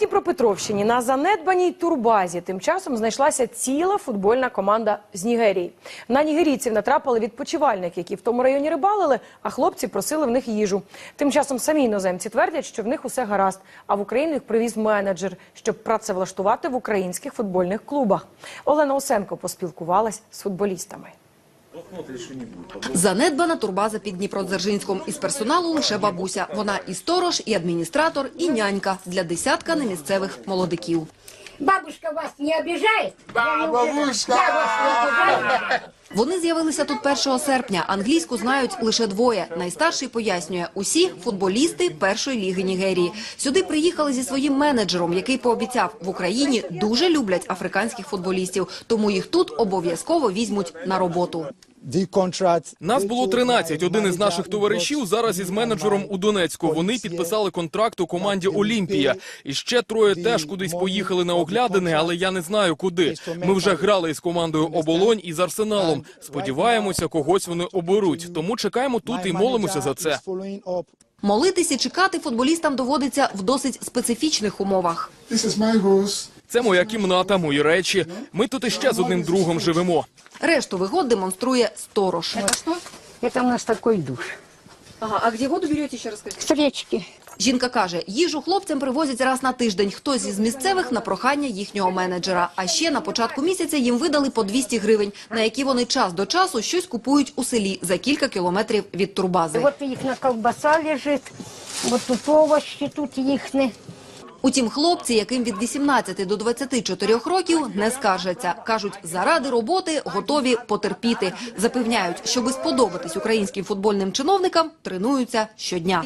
Дніпропетровщині на занедбаній турбазі тим часом знайшлася ціла футбольна команда з Нігерії. На нігерійців натрапили відпочивальники, які в тому районі рибалили, а хлопці просили в них їжу. Тим часом самі іноземці твердять, що в них усе гаразд. А в Україну їх привіз менеджер, щоб працевлаштувати в українських футбольних клубах. Олена Осенко поспілкувалась з футболістами. Занедбана турбаза під Дніпродзержинськом. Із персоналу лише бабуся. Вона і сторож, і адміністратор, і нянька для десятка немісцевих молодиків. Бабушка вас не? Да, бабушка! Вони з'явилися тут 1 серпня. Англійську знають лише двоє. Найстарший пояснює – усі футболісти першої ліги Нігерії. Сюди приїхали зі своїм менеджером, який пообіцяв, в Україні дуже люблять африканських футболістів, тому їх тут обов'язково візьмуть на роботу. Нас було 13. Один із наших товаришів зараз із менеджером у Донецьку. Вони підписали контракт у команді Олімпія. І ще троє теж кудись поїхали на оглядини, але я не знаю куди. Ми вже грали із командою Оболонь і з Арсеналом. Сподіваємося, когось вони оберуть. Тому чекаємо тут і молимося за це. Молитись і чекати футболістам доводиться в досить специфічних умовах. Це моя кімната, мої речі. Ми тут іще з одним другом живемо. Решту вигод демонструє сторож. Это что? Это у нас такой душ. Ага, а де воду берете, ще розкажіть? С речки. Жінка каже, їжу хлопцям привозять раз на тиждень. Хтось із місцевих на прохання їхнього менеджера. А ще на початку місяця їм видали по 200 гривень, на які вони час до часу щось купують у селі за кілька кілометрів від турбази. Вот их на колбаса лежит. Вот тут овощи тут їхні. Утім, хлопці, яким від 18 до 24 років, не скаржаться. Кажуть, заради роботи готові потерпіти. Запевняють, щоби сподобатись українським футбольним чиновникам, тренуються щодня.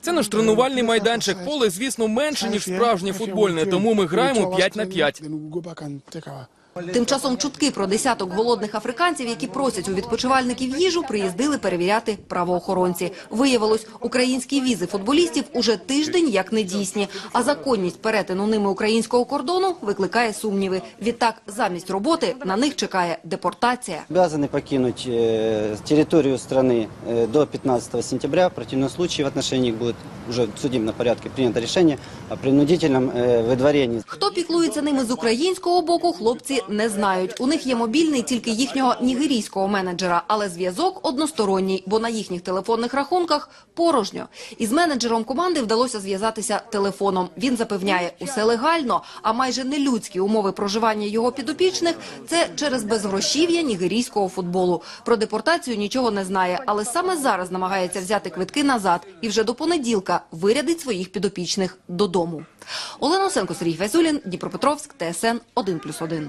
Це наш тренувальний майданчик. Поле, звісно, менше ніж справжнє футбольне, тому ми граємо 5 на 5. Then we go back and take our Тим часом чутки про десяток голодних африканців, які просять у відпочивальників їжу, приїздили перевіряти правоохоронці. Виявилось, українські візи футболістів уже тиждень як недійсні, а законність перетину ними українського кордону викликає сумніви. Відтак, замість роботи на них чекає депортація. обязаны покинуть э, территорию страны э, до 15 сентября. В противном случае в отношении их будет уже в судебном порядке принято решение о принудительном э, выдворении. Хто піклується ними з українського боку, хлопці не знають. У них є мобільний тільки їхнього нігерійського менеджера, але зв'язок односторонній, бо на їхніх телефонних рахунках порожньо. Із менеджером команди вдалося зв'язатися телефоном. Він запевняє, усе легально, а майже нелюдські умови проживання його підопічних – це через безгрошів'я нігерійського футболу. Про депортацію нічого не знає, але саме зараз намагається взяти квитки назад і вже до понеділка вирядить своїх підопічних додому. Олена Осенко, Сергій Файзулін, Дніпропетровськ, ТСН 1+,1.